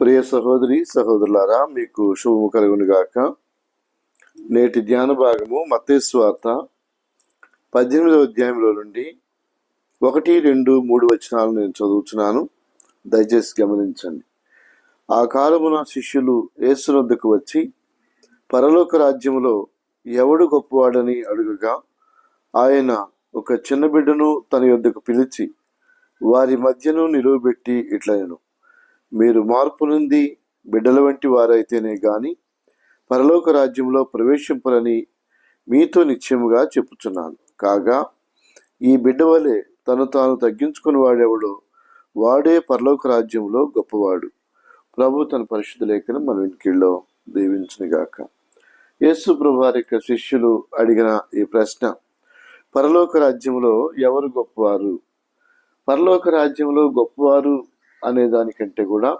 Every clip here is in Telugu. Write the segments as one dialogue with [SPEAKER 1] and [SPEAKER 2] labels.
[SPEAKER 1] ప్రియ సహోదరి సహోదరులారా మీకు శుభము కలుగును గాక. నేటి ధ్యాన భాగము మతేశ్వార్త పద్దెనిమిదవ అధ్యాయంలో నుండి ఒకటి రెండు మూడు వచనాలు నేను చదువుతున్నాను దయచేసి గమనించండి. ఆ కాలమున శిష్యులు యేసునొద్దకు వచ్చి పరలోక రాజ్యములో ఎవడు గొప్పవాడని అడుగగా ఆయన ఒక చిన్న బిడ్డను తన యొద్దకు పిలిచి వారి మధ్యను నిలువబెట్టి ఇట్లనెను. మీరు మార్పు నుండి బిడ్డల వంటి వారైతేనే గాని పరలోక రాజ్యంలో ప్రవేశింపరని మీతో నిశ్చయముగా చెప్పుచున్నాను. కాగా ఈ బిడ్డ వలె తను తాను తగ్గించుకుని వాడేవాడో వాడే పరలోక రాజ్యంలో గొప్పవాడు. ప్రభు తన పరిశుద్ధ లేఖను మన వెనుకల్లో దీవించునుగాక. యేసు ప్రభు వారి యొక్క శిష్యులు అడిగిన ఈ ప్రశ్న పరలోక రాజ్యంలో ఎవరు గొప్పవారు? పరలోక రాజ్యంలో గొప్పవారు అనే దానికంటే కూడా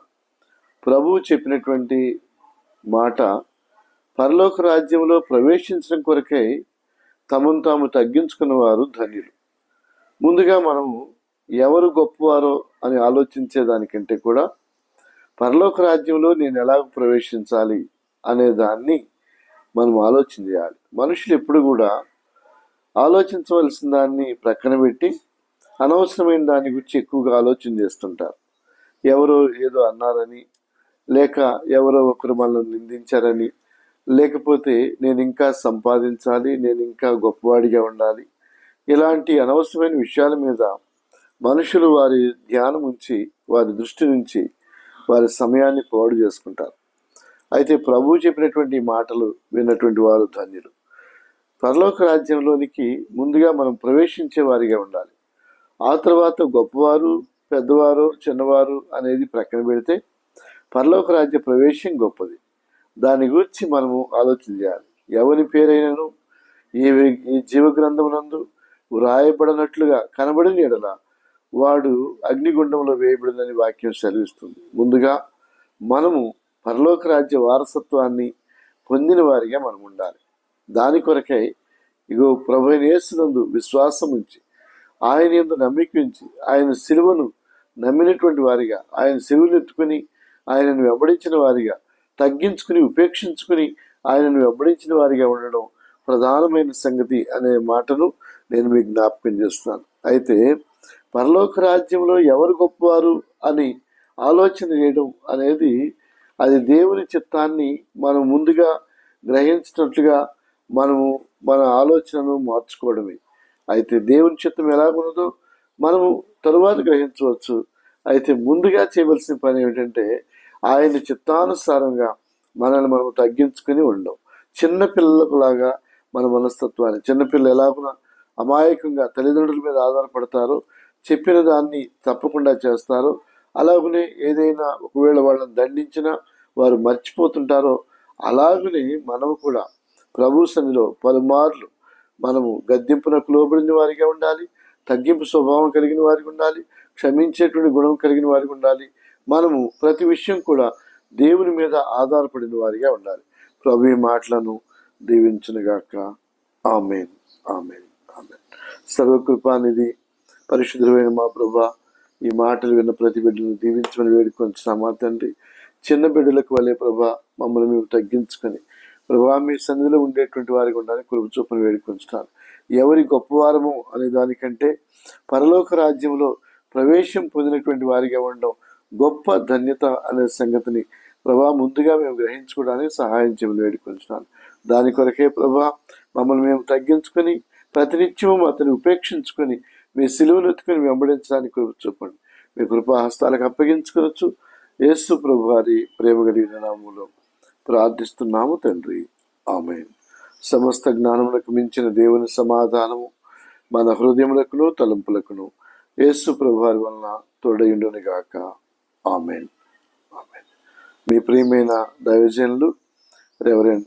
[SPEAKER 1] ప్రభువు చెప్పినటువంటి మాట పరలోక రాజ్యంలో ప్రవేశించడం కొరకై తమను తాము తగ్గించుకున్న వారు ధన్యులు. ముందుగా మనము ఎవరు గొప్పవారో అని ఆలోచించే దానికంటే కూడా పరలోక రాజ్యంలో నేను ఎలా ప్రవేశించాలి అనే దాన్ని మనం ఆలోచన చేయాలి. మనుషులు ఎప్పుడు కూడా ఆలోచించవలసిన దాన్ని ప్రక్కన పెట్టి అనవసరమైన దాని గురించి ఎక్కువగా ఆలోచన చేస్తుంటారు. ఎవరో ఏదో అన్నారని లేక ఎవరో ఒకరు మనల్ని నిందించారని లేకపోతే నేను ఇంకా సంపాదించాలి నేను ఇంకా గొప్పవాడిగా ఉండాలి. ఇలాంటి అనవసరమైన విషయాల మీద మనుషులు వారి ధ్యానం ఉంచి వారి దృష్టి నుంచి వారి సమయాన్ని పోడు చేసుకుంటారు. అయితే ప్రభువు చెప్పినటువంటి మాటలు విన్నటువంటి వారు ధన్యులు. పరలోక రాజ్యంలోనికి ముందుగా మనం ప్రవేశించే వారిగా ఉండాలి. ఆ తర్వాత గొప్పవారు పెద్దవారు చిన్నవారు అనేది ప్రక్కన పెడితే పరలోక రాజ్య ప్రవేశం గొప్పది. దాని గురించి మనము ఆలోచన చేయాలి. ఎవరి పేరైనను? ఈ ఈ జీవ వ్రాయబడినట్లుగా కనబడిన ఎడల వాడు అగ్నిగుండంలో వేయబడిందని వాక్యం సెలవిస్తుంది. ముందుగా మనము పరలోక రాజ్య వారసత్వాన్ని పొందిన వారిగా మనం ఉండాలి. దాని కొరకై ఇగో ప్రభు నేసినందు విశ్వాసం ఉంచి ఆయన ఎందు నమ్మికించి ఆయన సిలువను నమ్మినటువంటి వారిగా ఆయన సిలువను ఎత్తుకుని ఆయనను వెంబడించిన వారిగా తగ్గించుకుని ఉపేక్షించుకుని ఆయనను వెంబడించిన వారిగా ఉండడం ప్రధానమైన సంగతి అనే మాటను నేను మీకు జ్ఞాపకం చేస్తున్నాను. అయితే పరలోక రాజ్యంలో ఎవరు గొప్పవారు అని ఆలోచన చేయడం అనేది అది దేవుని చిత్తాన్ని మనం ముందుగా గ్రహించినట్లుగా మనము మన ఆలోచనను మార్చుకోవడమే. అయితే దేవుని చిత్తం ఎలాగున్నదో మనము తరువాత గ్రహించవచ్చు. అయితే ముందుగా చేయవలసిన పని ఏమిటంటే ఆయన చిత్తానుసారంగా మనల్ని మనం తగ్గించుకుని ఉండం. చిన్న పిల్లలకులాగా మన మనస్తత్వాన్ని చిన్నపిల్లలు ఎలాగున అమాయకంగా తల్లిదండ్రుల మీద ఆధారపడతారో చెప్పిన దాన్ని తప్పకుండా చేస్తారు. అలాగనే ఏదైనా ఒకవేళ వాళ్ళని దండించినా వారు మర్చిపోతుంటారో అలాగనే మనము కూడా ప్రభు సన్నిలో పలుమార్లు మనము గద్దెంపునకు లోబడిన వారిగా ఉండాలి. తగ్గింపు స్వభావం కలిగిన వారికి ఉండాలి క్షమించేటువంటి గుణం కలిగిన వారికి ఉండాలి. మనము ప్రతి విషయం కూడా దేవుని మీద ఆధారపడిన వారిగా ఉండాలి. ప్రభు ఈ మాటలను దీవించునుగాక ఆమెన్. ఆమెన్. ఆమెన్. సర్వకృపానిధి పరిశుద్ధమైన మా ప్రభా ఈ మాటలు విన్న ప్రతి బిడ్డను దీవించమని వేడుకొంచున్నామా తండ్రి. చిన్న బిడ్డలకు వలే ప్రభా మమ్మల్ని మేము తగ్గించుకొని ప్రభా మీ సన్నిధిలో ఉండేటువంటి వారికి ఉండాలని కురుపు చూపని వేడుకొంచున్నాను. ఎవరి గొప్పవారము అనే దానికంటే పరలోక రాజ్యంలో ప్రవేశం పొందినటువంటి వారిగా ఉండడం గొప్ప ధన్యత అనే సంగతిని ప్రభా ముందుగా మేము గ్రహించుకోవడానికి సహాయం చేయమని వేడుకొంచున్నాను. దాని కొరకే ప్రభా మమ్మల్ని మేము తగ్గించుకొని ప్రతినిత్యము అతన్ని ఉపేక్షించుకొని మీ సిలువలు ఎత్తుకొని వెంబడించడానికి కృప చూపండి. మీ కృపాహస్తాలకు అప్పగించుకోవచ్చు యేసు ప్రభు వారి ప్రేమ కలిగిన నామంలో ప్రార్థిస్తున్నాము తండ్రి. ఆమె సమస్త జ్ఞానములకు మించిన దేవుని సమాధానము మన హృదయములకును తలంపులకును యేసు ప్రభువారి వలన తోడయుండును గాక ఆమెన్. ఆమెన్. మీ ప్రియమైన దైవజనులు reverend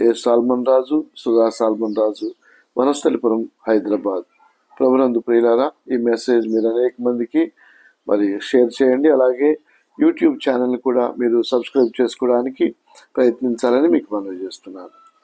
[SPEAKER 1] A Solomon Raju Sudha Solomon Raju Vanasthalipuram Hyderabad. ప్రభునందు ప్రియులారా ఈ మెసేజ్ మీరు అనేక మందికి మరి షేర్ చేయండి. అలాగే యూట్యూబ్ ఛానల్ కూడా మీరు సబ్స్క్రైబ్ చేసుకోవడానికి ప్రయత్నించాలని మీకు మనవి చేస్తున్నాను.